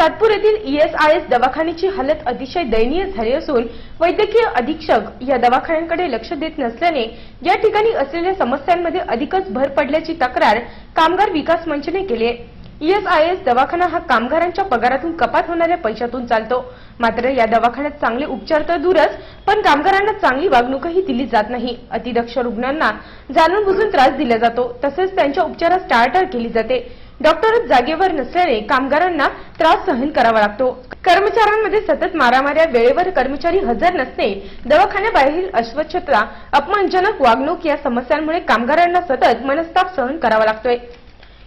सातपूर येथील ईएसआयएस दवाखान्याची हालत अतिशय दयनीय झाली असून वैद्यकीय अधीक्षक या दवाखान्यांकडे लक्ष देत नसल्याने या ठिकाणी असलेल्या समस्यांमध्ये अधिकच भर पडल्याची तक्रार कामगार विकास मंचने केली आहे. ईएसआयएस दवाखाना हा कामगारांच्या पगारातून कपात होणाऱ्या पैशातून चालतो. मात्र या दवाखान्यात चांगले उपचार तर दूरच पण कामगारांना चांगली वागणूकही दिली जात नाही. अतिदक्ष रुग्णांना जाणून बुजून त्रास दिला जातो. तसेच त्यांच्या उपचारात टाळाटाळ केली जाते. डॉक्टर जागेवर नसल्याने कामगारांना त्रास सहन करावा लागतो. कर्मचाऱ्यांमध्ये सतत मारामाऱ्या वेळेवर कर्मचारी हजर नसणे दवाखान्याबाहेरील अस्वच्छता अपमानजनक वागणूक या समस्यांमुळे कामगारांना सतत मनस्ताप सहन करावा लागतोय.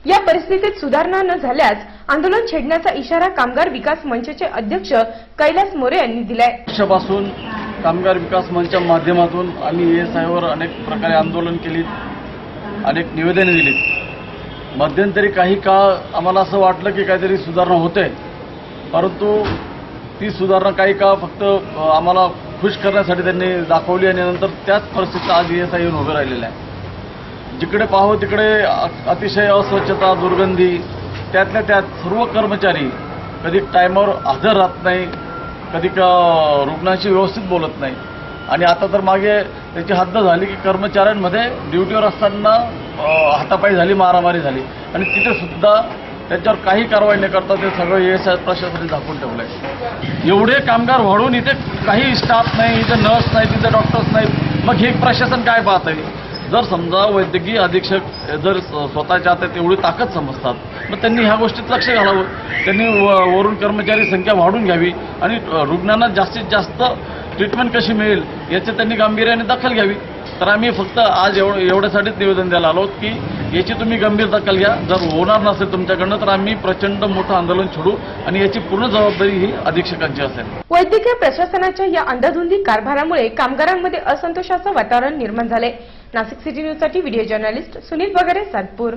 या परिस्थितीत सुधारणा न झाल्यास आंदोलन छेडण्याचा इशारा कामगार विकास मंचचे अध्यक्ष कैलास मोरे यांनी दिलाय. वर्षापासून कामगार विकास मंचच्या माध्यमातून आम्ही एस आयवर अनेक प्रकारे आंदोलन केली अनेक निवेदने दिलीत. मध्यंतरी काही काळ आम्हाला असं वाटलं की काहीतरी सुधारणा होते. परंतु ती सुधारणा काही काळ फक्त आम्हाला खुश करण्यासाठी त्यांनी दाखवली आणि नंतर त्याच परिस्थितीत आज एस आय येऊन उभे राहिलेलं आहे. जिकडे पाहो तिकडे अतिशय अस्वच्छता दुर्गंधी त्यातल्या त्यात सर्व कर्मचारी कधी टायमावर हजर राहत नाही कधी का रुग्णांशी व्यवस्थित बोलत नाही. आणि आता तर मागे त्याची हद्द झाली की कर्मचाऱ्यांमध्ये ड्युटीवर असताना अ, हातापाई झाली मारामारी झाली. आणि तिथे सुद्धा त्याच्यावर काही कारवाई न करता ते सगळं एस आय प्रशासनाने झाकून ठेवलं आहे एवढे कामगार वाढून इथे काही स्टाफ नाही इथे नर्स नाही तिथे डॉक्टर्स नाही. मग हे प्रशासन काय पाहत आहे जर समजा वैद्यकीय अधीक्षक जर स्वतःच्या हातात एवढी ताकद समजतात मग त्यांनी ह्या गोष्टीत लक्ष घालावं. त्यांनी व- वरून कर्मचारी संख्या वाढून घ्यावी आणि रुग्णांना जास्तीत जास्त ट्रीटमेंट कशी मिळेल याची त्यांनी गांभीर्याने दखल घ्यावी. तर आम्ही फक्त आज एव एवढ्यासाठीच निवेदन द्यायला आलो की याची तुम्ही गंभीर दखल घ्या. जर होणार नसेल तुमच्याकडनं तर आम्ही प्रचंड मोठं आंदोलन छेडू आणि याची पूर्ण जबाबदारी ही अधीक्षकांची असेल. वैद्यकीय प्रशासनाच्या या अंधाधुंदी कारभारामुळे कामगारांमध्ये असंतोषाचं वातावरण निर्माण झाले नाशिक सिटी न्यूजसाठी व्हिडिओ जर्नलिस्ट सुनील वगैरे सातपूर.